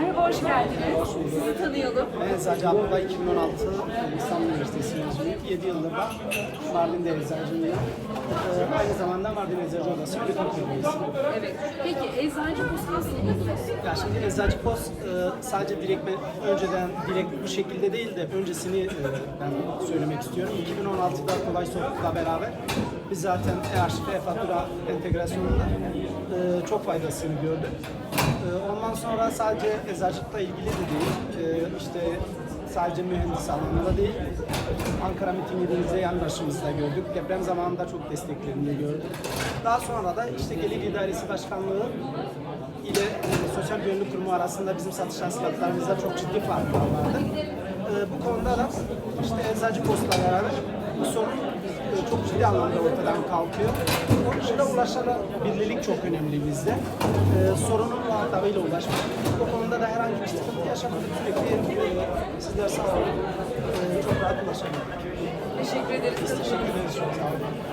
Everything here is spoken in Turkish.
Merhaba, hoş geldiniz. Sizi tanıyalım. Ben Eczacı Abdullah 2016 İstanbul Üniversitesi mezunuyum. 7 yıldır da Mardin'de eczacılığım. Ee, aynı zamanda Mardin Eczacı Odası. Evet. Peki, eczacı postu nasıl buldunuz? Ya şimdi Eczacı Post e, sadece direkt ben önceden direkt bu şekilde değil de öncesini e, ben söylemek istiyorum. 2016'da Kolay Soğuk'la beraber biz zaten e-arşiv, e-fatura entegrasyonunda e, çok faydasını gördük. E, ondan sonra sadece eczacılıkla ilgili de değil, e, işte sadece mühendis alanında değil, Ankara mitingimizde yan başımızda gördük. Deprem zamanında çok desteklerini gördük. Daha sonra da işte Gelir İdaresi Başkanlığı ile e, Sosyal Güvenlik Kurumu arasında bizim satış hasılatlarımızda çok ciddi farklar vardı. E, bu konuda da işte Eczacı Post'la beraber bu sorun çok ciddi anlamda ortadan kalkıyor. Onun dışında ulaşılabilirlik çok önemli bizde. E, sorunun muhatabıyla ulaşmak. Bu konuda da herhangi bir sıkıntı yaşamadık. Sürekli e, sizler sağ olun. E, çok rahat ulaşabildik. Teşekkür ederiz. Teşekkür ederiz. Çok sağ olun.